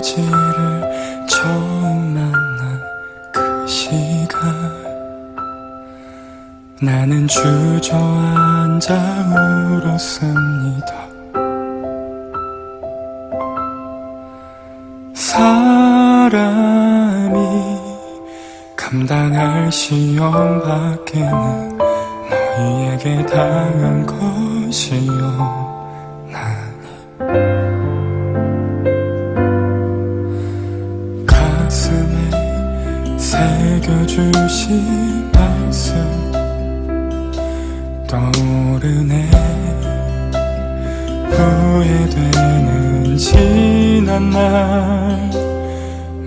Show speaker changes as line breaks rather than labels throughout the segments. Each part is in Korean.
아버지를 처음 만난 그 시간 나는 주저앉아 울었습니다. 사람이 감당할 시험 밖에는 너희에게 당한 것이요. 나 새겨주신 말씀 떠오르네. 후회되는 지난 날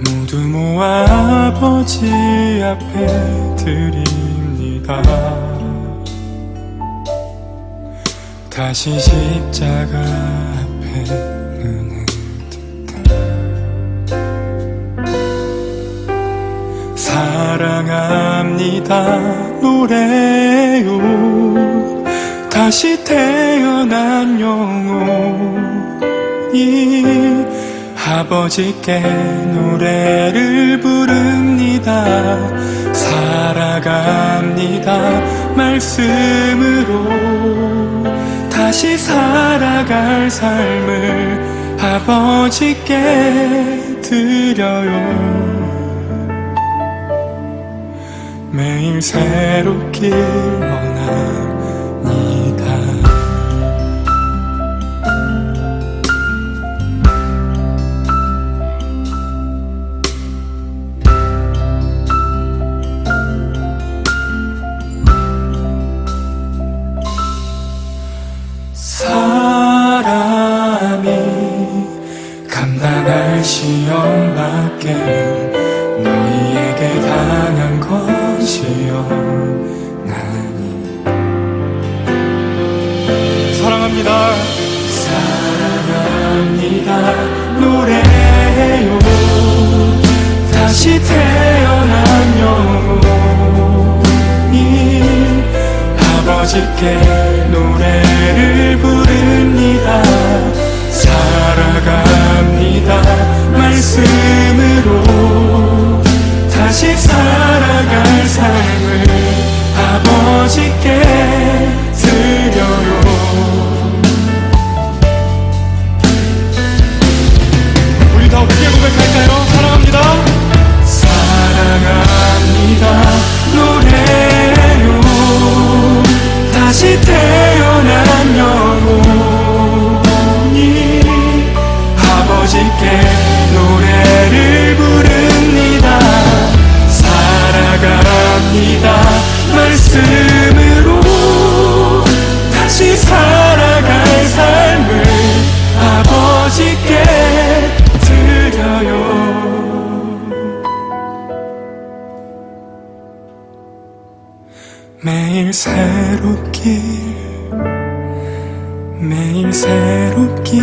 모두 모아 아버지 앞에 드립니다. 다시 십자가 앞에 사랑합니다. 노래요. 다시 태어난 영혼이 아버지께 노래를 부릅니다. 살아갑니다. 말씀으로 다시 살아갈 삶을 아버지께 드려요 매일 새롭길 원합니다. 사람이 감당할 시험 밖에 아버지께 노래를 부릅니다. 살아갑니다. 말씀으로 다시 살아갈 삶을 아버지께 no 매일 새롭길 매일 새롭길.